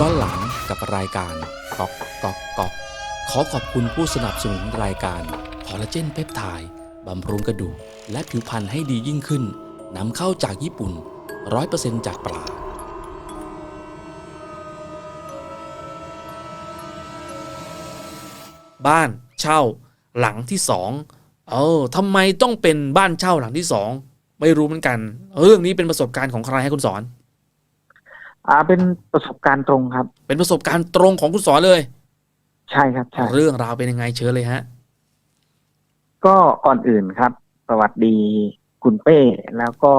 ย้อนหลังกับรายการกอกกอกกอกขอขอบคุณผู้สนับสนุนรายการคอลลาเจนเพปไทด์บำรุงกระดูกและผิวพรรณให้ดียิ่งขึ้นนำเข้าจากญี่ปุ่น 100%จากปลาบ้านเช่าหลังที่สองเออทำไมต้องเป็นบ้านเช่าหลังที่สองไม่รู้เหมือนกัน เรื่องนี้เป็นประสบการณ์ของใครให้คุณสอน อ่าเป็นประสบการณ์ตรงครับ เป็นประสบการณ์ตรงของคุณสอนเลย ใช่ครับใช่เรื่องราวเป็นยังไงเชิญเลยฮะ ก็ก่อนอื่นครับ สวัสดีคุณเป้แล้วก็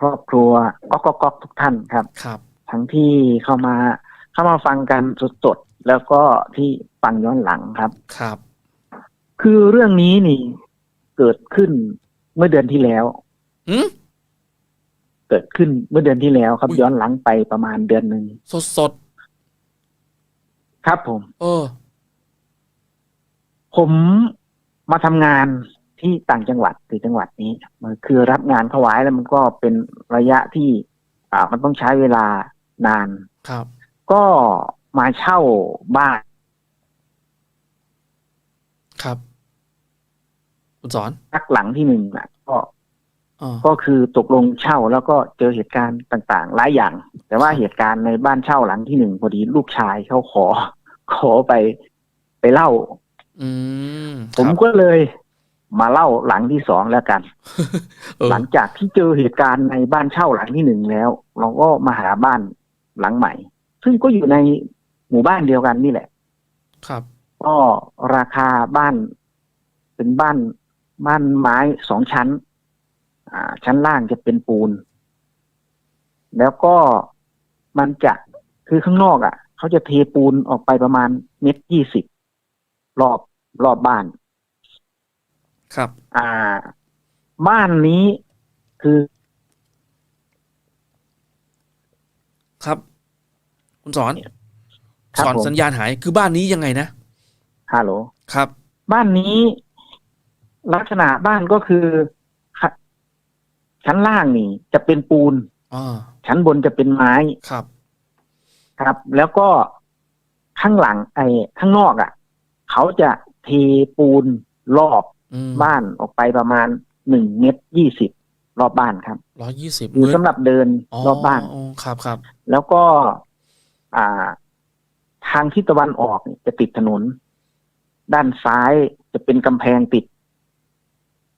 ครอบครัวก๊อกก๊อกก๊อกทุกท่านครับ ครับ ทั้งที่เข้ามาเข้ามาฟังกันสดๆแล้วก็ที่ฟังย้อนหลังครับครับ คือเรื่องนี้นี่เกิดขึ้นเมื่อเดือนที่แล้ว อืม เกิดขึ้นเมื่อเดือนที่แล้วครับอุ๊ยย้อนหลังไปประมาณเดือนหนึ่งสดสดครับผมๆเออ ผมมาทำงานที่ต่างจังหวัดคือจังหวัดนี้มันคือรับงานเข้าไว้แล้วมันก็เป็นระยะที่ อ่า มันต้องใช้เวลานานครับ ก็มาเช่าบ้านครับคุณสอนสักหลังที่หนึ่งอะ ก็อ๋อ ก็คือตกลงเช่าแล้วก็เจอเหตุการณ์ต่างๆ หลายอย่าง แต่ว่าเหตุการณ์ในบ้านเช่าหลังที่หนึ่งพอดีลูกชายเขาขอ ขอไปไปเล่า อืมผมครับก็เลยมาเล่าหลังที่สองแล้วกันเออหลังจากที่เจอเหตุการณ์ในบ้านเช่าหลังที่หนึ่งแล้ว เราก็มาหาบ้านหลังใหม่ ซึ่งก็อยู่ในหมู่บ้านเดียวกันนี่แหละ ครับ ก็ราคาบ้านเป็นบ้านบ้านไม้สองชั้น อ่า ชั้นล่างจะเป็นปูน แล้วก็มันจะคือข้างนอกอะ เขาจะเทปูนออกไปประมาณเมตรยี่สิบรอบรอบบ้าน ครับ อ่า บ้านนี้คือ ครับ คุณสอน ครับสอนผม สัญญาณหายคือบ้านนี้ยังไงนะ ฮัลโหล ครับ บ้านนี้ลักษณะบ้านก็คือข ชั้นล่างนี่ จะเป็นปูนอ่าชั้นบนจะเป็นไม้ครับ ครับ แล้วก็ข้างหลัง ไอ้ข้างนอกอะ่ะ เขาจะเทปูนรอบอืมบ้านออกไปประมาณหนึ่งเมตรยี่สิบรอบบ้านครับร้อยยี่สิบอยู่สำหรับเดินรอบบ้านอ๋อครับครับ แล้วก็ อ่า ทางทิศตะวันออกเนี่ยจะติดถนน ด้านซ้ายจะเป็นกำแพงติด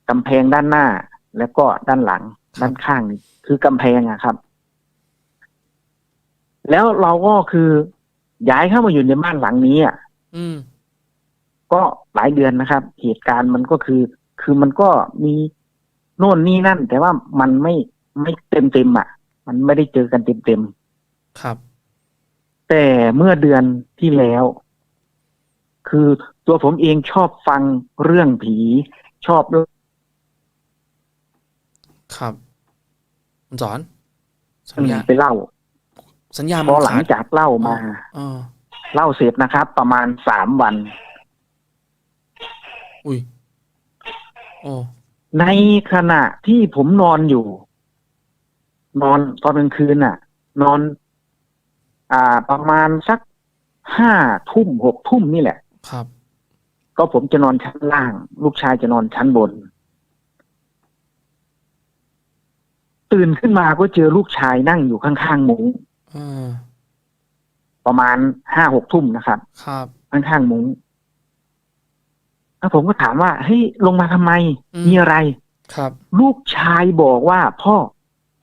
กำแพงด้านหน้า แล้วก็ด้านหลังด้านข้างนี่คือกำแพงอะครับ แล้วเราก็คือย้ายเข้ามาอยู่ในบ้านหลังนี้อะอืมก็หลายเดือนนะครับ เหตุการณ์มันก็คือ คือมันก็มีโน่นนี่นั่น แต่ว่ามันไม่ไม่เต็มเต็มๆอะ มันไม่ได้เจอกันเต็มเต็มๆครับ แต่เมื่อเดือนที่แล้ว คือตัวผมเองชอบฟังเรื่องผี ชอบ ครับคุณสอน สัญญาณไปเล่า สัญญาณพมัอนหลังขาดจากเล่ามาอ๋อเล่าเสร็จนะครับ ประมาณสามวัน อุ้ยโอ้ในขณะที่ผมนอนอยู่ นอนตอนกลางคืนน่ะ นอน อ่า ประมาณสักห้าทุ่มหกทุ่มนี่แหละ ครับ ก็ผมจะนอนชั้นล่าง ลูกชายจะนอนชั้นบน ตื่นขึ้นมาก็เจอลูกชายนั่งอยู่ข้างๆมุ้งอ่าประมาณห้าหกทุ่มนะครับ ครับข้างๆมุ้งแล้วผมก็ถามว่าเฮ้ยลงมาทำไมอืมมีอะไรครับ ลูกชายบอกว่าพ่อ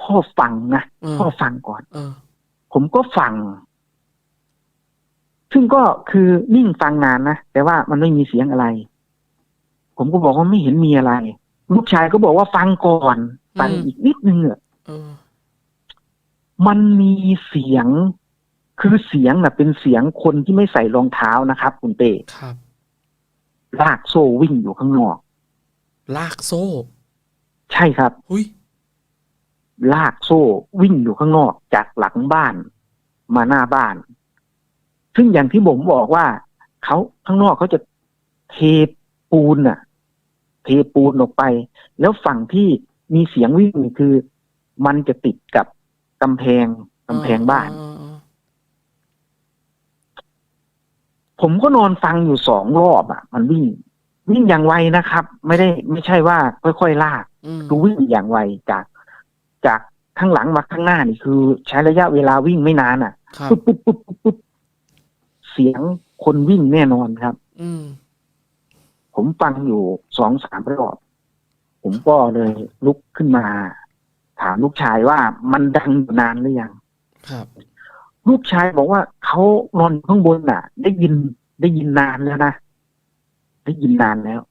พ่อฟังนะเออพ่อฟังก่อนเออผมก็ฟัง ซึ่งก็คือนิ่งฟังนานนะแต่ว่ามันไม่มีเสียงอะไร ผมก็บอกว่าไม่เห็นมีอะไร ลูกชายก็บอกว่าฟังก่อน ฟังอืมอีกนิดนึงอะเออมันมีเสียง คือเสียงน่ะ เป็นเสียงคนที่ไม่ใส่รองเท้านะครับ คุณเต้ครับ ลากโซ่วิ่งอยู่ข้างนอก ลากโซ่ ใช่ครับหุยลากโซ่วิ่งอยู่ข้างนอกจากหลังบ้านมาหน้าบ้าน ซึ่งอย่างที่ผมบอกว่าเขาข้างนอกเขาจะเทปูนน่ะ เทปูนออกไป แล้วฝั่งที่ มีเสียงวิ่งนี่คือ มันจะติดกับกำแพงกำแพงบ้านเออเออผมก็นอนฟังอยู่สองรอบอะ มันวิ่ง วิ่งอย่างไวนะครับ ไม่ได้ไม่ใช่ว่าค่อยๆลากอืมคือวิ่งอย่างไวจาก จากข้างหลังมาข้างหน้านี่คือ ใช้ระยะเวลาวิ่งไม่นานอะครับปุ๊บปุ๊บปุ๊บปุ๊บปุ๊บเสียงคนวิ่งแน่นอนครับ อืมผมฟังอยู่สองสามรอบ ผมก็เลยลุกขึ้นมา ถามลูกชายว่ามันดังอยู่นานหรือยังครับ ลูกชายบอกว่าเขานอนอยู่ข้างบนน่ะ ได้ยินได้ยินนานแล้วนะได้ยินนานแล้ว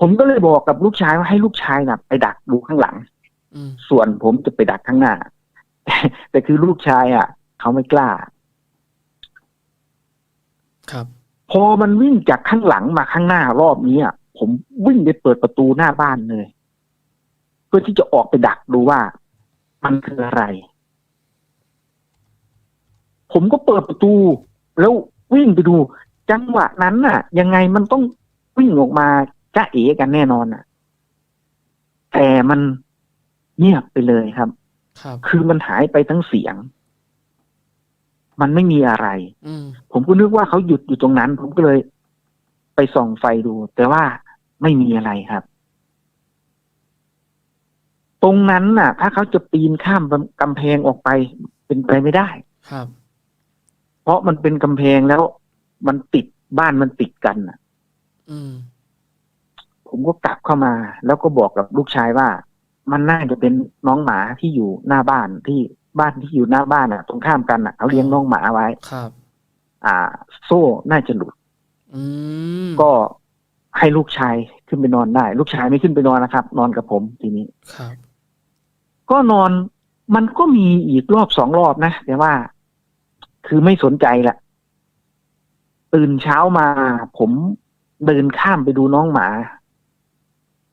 ผมก็เลยบอกกับลูกชายว่าให้ลูกชายน่ะ ไปดักดูข้างหลังอืมส่วนผมจะไปดักข้างหน้าแต่แต่คือลูกชายอะเขาไม่กล้า ครับ พอมันวิ่งจากข้างหลังมาข้างหน้ารอบนี้อะ ผมวิ่งไปเปิดประตูหน้าบ้านเลย เพื่อที่จะออกไปดักดูว่ามันคืออะไร ผมก็เปิดประตู แล้ววิ่งไปดู จังหวะนั้นน่ะ ยังไงมันต้องวิ่งออกมาจ้าเอกันแน่นอนน่ะ แต่มันเงียบไปเลยครับ ครับ คือมันหายไปทั้งเสียง มันไม่มีอะไร อืมผมก็นึกว่าเขาหยุดอยู่ตรงนั้น ผมก็เลย ไปส่องไฟดู แต่ว่า ไม่มีอะไรครับ ตรงนั้นน่ะ ถ้าเขาจะปีนข้ามกำแพงออกไป เป็นไปไม่ได้ครับ เพราะมันเป็นกำแพงแล้ว มันติดบ้านมันติดกันน่ะ อืม ผมก็กลับเข้ามา แล้วก็บอกกับลูกชายว่า มันน่าจะเป็นน้องหมาที่อยู่หน้าบ้านที่บ้านที่อยู่หน้าบ้านอะ ตรงข้ามกันอะเขาเลี้ยงน้องหมาไว้ ครับ อ่า โซ่น่าจะหลุด อืมก็ ให้ลูกชายขึ้นไปนอนได้ ลูกชายไม่ขึ้นไปนอนนะครับ นอนกับผมทีนี้ครับ ก็นอนมันก็มีอีกรอบสองรอบนะแต่ว่า คือไม่สนใจละตื่นเช้ามา ผมเดินข้ามไปดูน้องหมา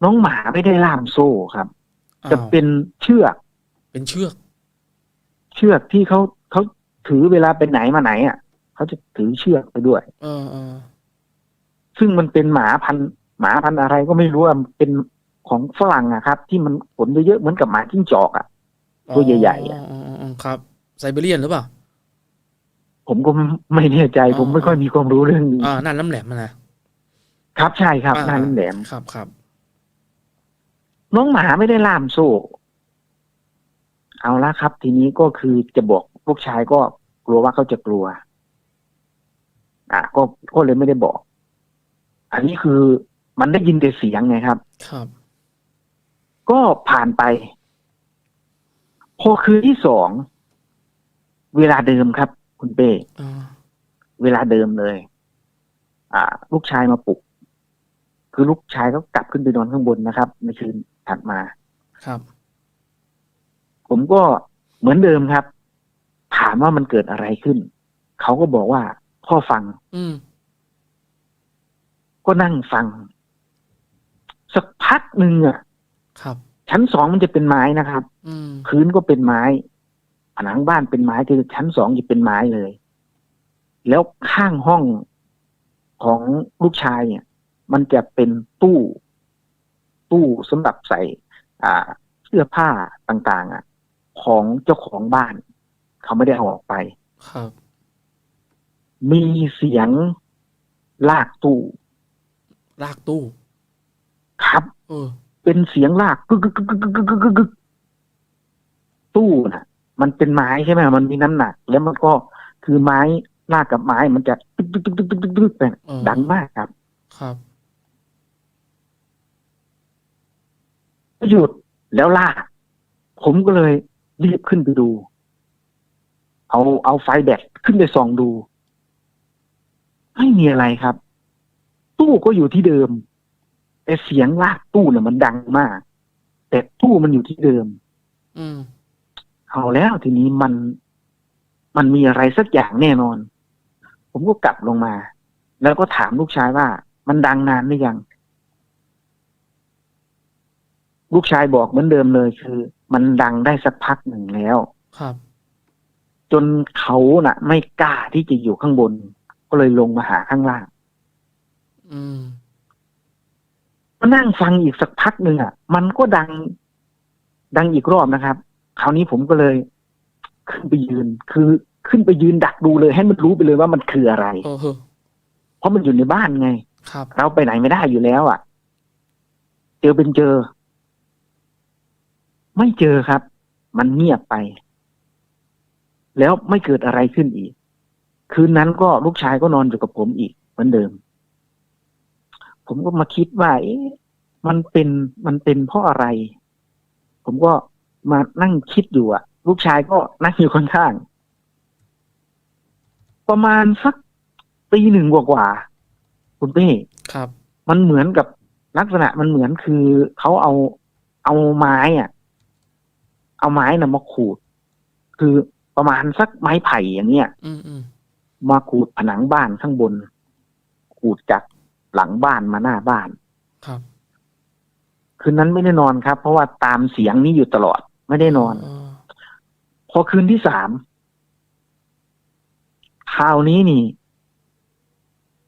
น้องหมาไม่ได้ล่ามโซ่ครับ จะอ้าวเป็นเชือก เป็นเชือก เชือกที่เขาเขาถือเวลาไปไหนมาไหน อะเขาจะถือเชือกไปด้วย เออเออ ซึ่งมันเป็นหมาพันธุ์หมาพันธุ์อะไรก็ไม่รู้อะเป็นของฝรั่งอะครับ ที่มันขนเยอะๆเหมือนกับหมาจิ้งจอกอะตัวใหญ่ๆอะอ๋ออ๋ออ๋อครับไซบีเรียนหรือเปล่า ผมก็ไม่แน่ใจอ๋อผมไม่ค่อยมีความรู้เรื่องนี้อ่านั่นน้ำแหลมอะนะครับใช่ครับอ่าหน้าแหลมครับครับน้องหมาไม่ได้ล่ามโซ่ เอาละครับ ทีนี้ก็คือจะบอกลูกชายก็กลัวว่าเขาจะกลัว อะก็ก็เลยไม่ได้บอก อันนี้คือมันได้ยินแต่เสียงไงครับ ครับ ก็ผ่านไป พอคืนที่สองเวลาเดิมครับ คุณเป้อ่าเวลาเดิมเลย อ่า ลูกชายมาปลุก คือลูกชายก็กลับขึ้นไปนอนข้างบนนะครับ ในคืนถัดมา ครับ ผมก็เหมือนเดิมครับ ถามว่ามันเกิดอะไรขึ้น เขาก็บอกว่าพ่อฟัง อืม ก็นั่งฟัง สักพักหนึ่งอะครับ ชั้นสองมันจะเป็นไม้นะครับอืมพื้นก็เป็นไม้ ผนังบ้านเป็นไม้คือชั้นสองจะเป็นไม้เลย แล้วข้างห้องของลูกชายเนี่ย มันจะเป็นตู้ ตู้สำหรับใส่ อ่าเสื้อผ้าต่าง ๆ อะ ของเจ้าของบ้าน เขาไม่ได้เอาออกไป ครับ มีเสียงลากตู้ ลากตู้ ครับ เออ เป็นเสียงลากกึกกึกกึกกึกกึกกึกกึกกึกตู้น่ะ มันเป็นไม้ใช่ไหมมันมีน้ำหนัก แล้วมันก็คือไม้ลากกับไม้มันจะตึกตึกตึกตึกตึกตึกตึกไปเออ ดังมากครับครับ ก็หยุดแล้วลาก ผมก็เลยรีบขึ้นไปดู เอาเอาไฟแบตขึ้นไปส่องดู ไม่มีอะไรครับ ตู้ก็อยู่ที่เดิม แต่เสียงลากตู้เนี่ยมันดังมาก แต่ตู้มันอยู่ที่เดิม อืมเอาแล้วทีนี้มัน มันมีอะไรสักอย่างแน่นอน ผมก็กลับลงมา แล้วก็ถามลูกชายว่า มันดังนานหรือยัง ลูกชายบอกเหมือนเดิมเลยคือ มันดังได้สักพักหนึ่งแล้ว ครับ จนเขาน่ะ ไม่กล้าที่จะอยู่ข้างบน ก็เลยลงมาหาข้างล่าง อืมมานั่งฟังอีกสักพักหนึ่งอะ มันก็ดัง ดังอีกรอบนะครับ คราวนี้ผมก็เลย ขึ้นไปยืน คือขึ้นไปยืนดักดูเลย ให้มันรู้ไปเลยว่ามันคืออะไรเออเออเพราะมันอยู่ในบ้านไงครับเราไปไหนไม่ได้อยู่แล้วอะ่ะ เจอเป็นเจอ ไม่เจอครับ มันเงียบไป แล้วไม่เกิดอะไรขึ้นอีก คืนนั้นก็ลูกชายก็นอนอยู่กับผมอีกเหมือนเดิม ผมก็มาคิดว่าเอ๊ะมันเป็นมันเป็นเพราะอะไร ผมก็มานั่งคิดอยู่อะลูกชายก็นั่งอยู่ข้างๆประมาณสักตีหนึ่งกว่าๆคุณเป้ครับ มันเหมือนกับลักษณะมันเหมือนคือเขาเอาเอาไม้อะเอาไม้นะมาขูด คือประมาณสักไม้ไผ่อย่างเงี้ยอืมอืมมาขูดผนังบ้านข้างบน ขูดจาก หลังบ้านมาหน้าบ้าน ครับ คืนนั้นไม่ได้นอนครับ เพราะว่าตามเสียงนี้อยู่ตลอด ไม่ได้นอนพอคืนที่สามคราวนี้นี่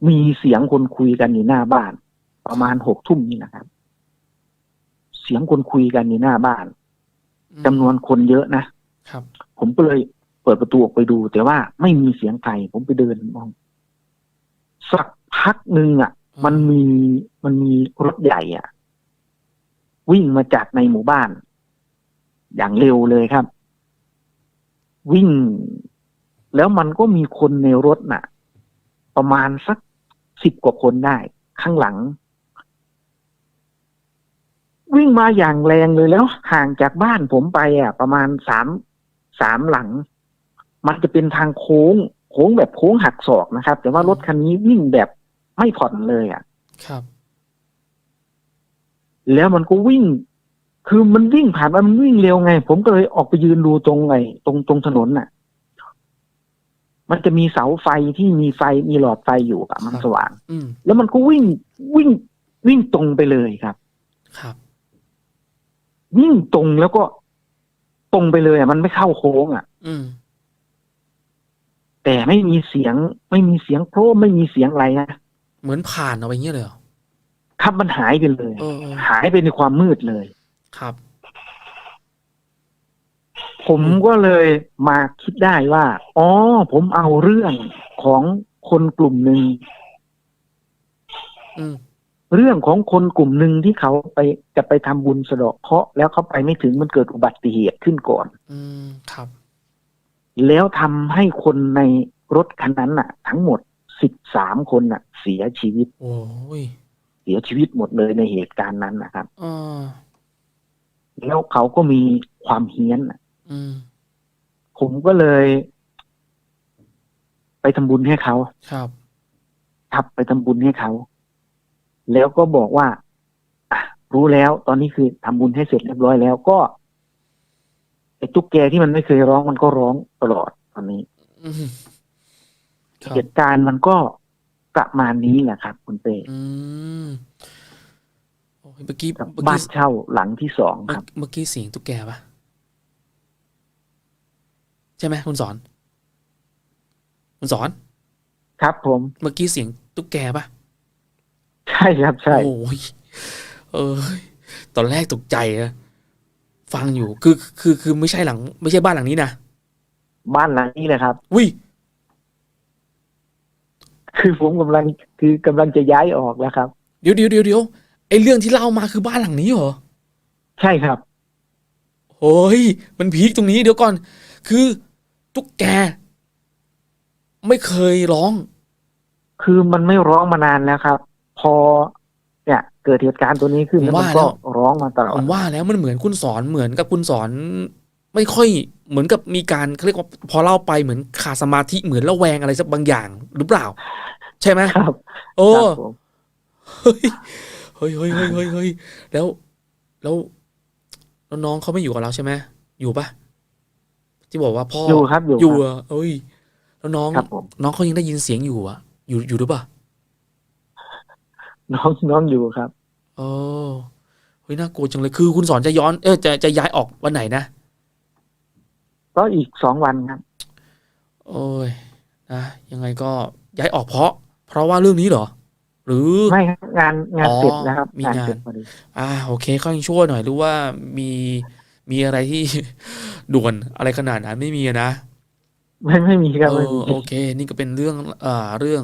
มีเสียงคนคุยกันอยู่หน้าบ้าน ประมาณหกทุ่มนี่นะครับ เสียงคนคุยกันอยู่หน้าบ้านอืมจำนวนคนเยอะนะครับ ผมก็เลยเปิดประตูออกไปดู แต่ว่าไม่มีเสียงใครผมไปเดินมองสักพักหนึ่งอะ มันมีมันมีรถใหญ่อะ วิ่งมาจากในหมู่บ้าน อย่างเร็วเลยครับ วิ่ง แล้วมันก็มีคนในรถน่ะ ประมาณสักสิบกว่าคนได้ ข้างหลัง วิ่งมาอย่างแรงเลยแล้วห่างจากบ้านผมไปอะ ประมาณสามสามหลัง มันจะเป็นทางโค้ง โค้งแบบโค้งหักศอกนะครับ แต่ว่ารถคันนี้วิ่งแบบ ไม่ผ่อนเลยอะ ครับ แล้วมันก็วิ่ง คือมันวิ่งผ่านมามันวิ่งเร็วไง ผมก็เลยออกไปยืนดูตรงไอ้ตรงตรงถนนน่ะ มันจะมีเสาไฟที่มีไฟมีหลอดไฟอยู่อะมันสว่าง อืมแล้วมันก็วิ่งวิ่งวิ่งตรงไปเลยครับ ครับ วิ่งตรงแล้วก็ตรงไปเลยอะมันไม่เข้าโค้งอะ อืมแต่ไม่มีเสียง ไม่มีเสียงโครมไม่มีเสียงอะไรนะ เหมือนผ่านเอาไปเงี้ยเลยเหรอครับมันหายไปเลย เออเออหายไปในความมืดเลย ครับ ผมก็เลยมาคิดได้ว่า อ๋อ ผมเอาเรื่องของคนกลุ่มหนึ่ง อืม เรื่องของคนกลุ่มหนึ่งที่เขาไปจะไปทำบุญสะเดาะเคราะห์แล้วเขาไปไม่ถึงมันเกิดอุบัติเหตุขึ้นก่อน อืม ครับ แล้วทำให้คนในรถคันนั้นน่ะ ทั้งหมด สิบสามคนน่ะ เสียชีวิต โอ้ยเสียชีวิตหมดเลยในเหตุการณ์นั้นนะครับเออแล้วเขาก็มีความเฮี้ยนน่ะอืมผมก็เลย ไปทำบุญให้เขาครับครับไปทำบุญให้เขา แล้วก็บอกว่าอะรู้แล้ว ตอนนี้คือทำบุญให้เสร็จเรียบร้อยแล้วก็ไอ้ตุ๊กแกที่มันไม่เคยร้องมันก็ร้องตลอดตอนนี้อืมครับ เหตุการณ์มันก็ประมาณนี้แหละครับคุณเป้อืมโอ้ยเมื่อกี้กับเมื่อบ้ากี้นเช่าหลังที่สองเมื่อครับ เมื่อกี้เสียงตุ๊กแกปะใช่ไหมคุณสอน คุณสอน ครับผม เมื่อกี้เสียงตุ๊กแกปะใช่ครับใช่โอ้ยเออตอนแรกตกใจนะฟังอยู่คือคือคือไม่ใช่หลัง ไม่ใช่บ้านหลังนี้นะบ้านหลังนี้เลยครับอุ้ย คือผมกำลังคือกำลังจะย้ายออกแล้วครับ เดี๋ยวเดี๋ยวเดี๋ยวเดี๋ยวไอเรื่องที่เล่ามาคือบ้านหลังนี้เหรอ ใช่ครับโอ้ยมันพีคตรงนี้เดี๋ยวก่อน คือตุ๊กแก ไม่เคยร้อง คือมันไม่ร้องมานานแล้วครับ พอเนี่ย เกิดเหตุการณ์ตัวนี้ขึ้นแล้วผมมันว่าก็แล้วร้องมาตลอผดมว่าแล้วมันเหมือนคุณสอนเหมือนกับคุณสอน ไม่ค่อยเหมือนกับมีการเขาเรียกว่าพอเล่าไปเหมือนขาดสมาธิเหมือนระแวงอะไรสักบางอย่างหรือเปล่า ใช่ไหมครับ โอ้ครับผมเฮ้ยเฮ้ยเฮ้ยเฮ้ยเฮ้ยเฮ้ยแล้วแล้วแล้วน้องเขาไม่อยู่กับเราใช่ไหมอยู่ปะที่บอกว่าพ่ออยู่ครับอยู่อยู่ครับอะเอ้ย แล้วน้องครับผมน้องเขายังได้ยินเสียงอยู่อะ อยู่อยู่หรือเปล่าน้องน้องอยู่ครับเออเฮ้ยน่ากลัวจังเลยคือ คุณสอนจะย้อนเออจะจะย้ายออกวันไหนนะ ก็อีกสองวันครับ โอ้ยนะยังไงก็ย้ายออกเพราะ เพราะว่าเรื่องนี้เหรอ หรือไม่ครับงานงานอ๋อเสร็จแล้วครับมีงานงานเสร็จพอดีอ่าโอเคค่อยช่วยหน่อยหรือว่ามีมีอะไรที่ ด่วนอะไรขนาดนั้นไม่มีอะนะไม่ไม่มีครับเอไม่อมีโอเค นี่ก็เป็นเรื่องอ่าเรื่อง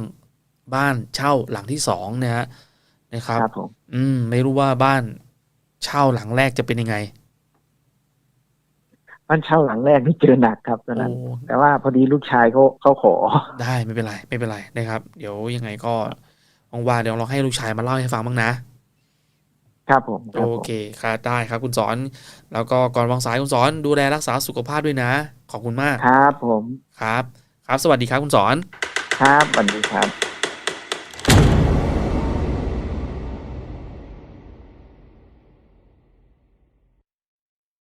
บ้านเช่าหลังที่สองนะฮะนะครับครับผมอืม ไม่รู้ว่าบ้านเช่าหลังแรกจะเป็นยังไง บ้านเช่าหลังแรกที่เจอหนักครับตอนนั้นโอ้แต่ว่าพอดีลูกชายเขาเขาขอ ได้ไม่เป็นไรไม่เป็นไรนะครับ เดี๋ยวยังไงก็ว่างๆเดี๋ยวเราให้ลูกชายมาเล่าให้ฟังบ้างนะ ครับผมคโอรับผมเคครับได้ครับคุณสอน แล้วก็ก่อนวางสายคุณสอนดูแลรักษาสุขภาพด้วยนะ ขอบคุณมากครับผมครับ ครับ สวัสดีครับคุณสอน ครับสวัสดีครับ